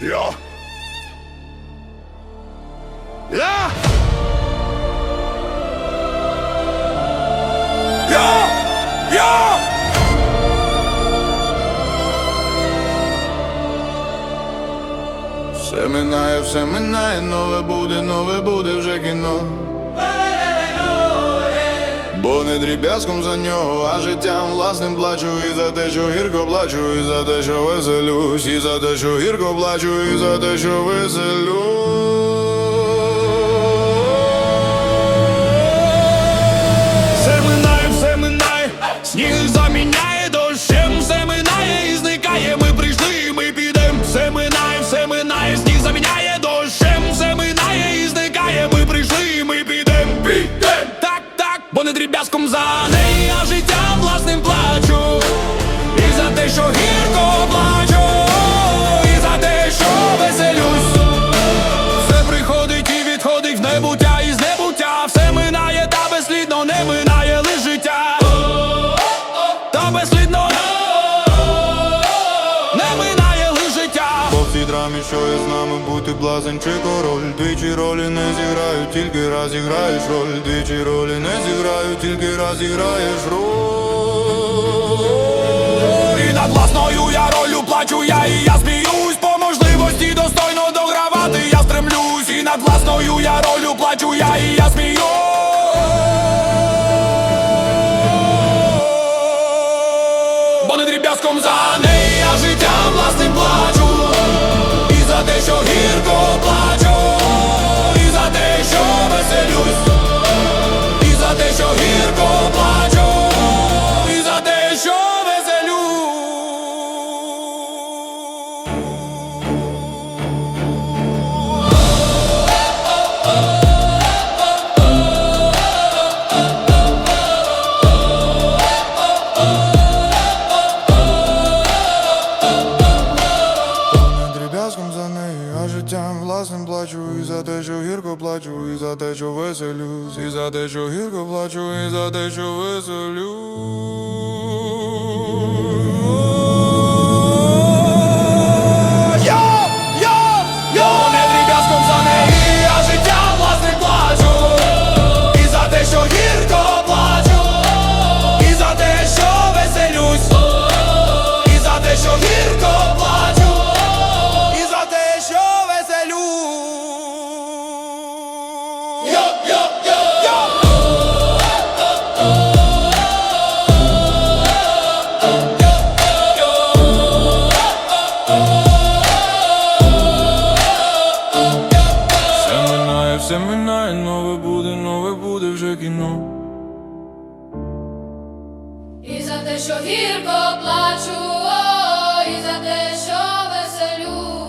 Я. Ja! Ja! Ja! Все минає, все минає, нове буде, нове буде вже кіно. Бо не дріб'язком за нього, а життям власним плачу І за те, що гірко плачу, і за те, що веселюсь, і за те, що гірко плачу, і за те, що веселюсь. Драмі, що є з нами, бути блазень чи король. Двічі ролі не зіграють, тільки раз зіграєш роль. Двічі ролі не зіграють, тільки раз зіграєш роль. І над власною я ролю плачу я і я сміюсь по можливості достойно догравати я стремлюсь І над власною я ролю плачу я і я сміюсь власним плачу І за те, що гірко плачу, і за те, що веселюсь, і за те, що гірко плачу, і за те, що веселюсь все минає, нове буде, нове буде вже кіно. І за те, що гірко плачу, о, і за те, що веселю.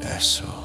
Aristotle.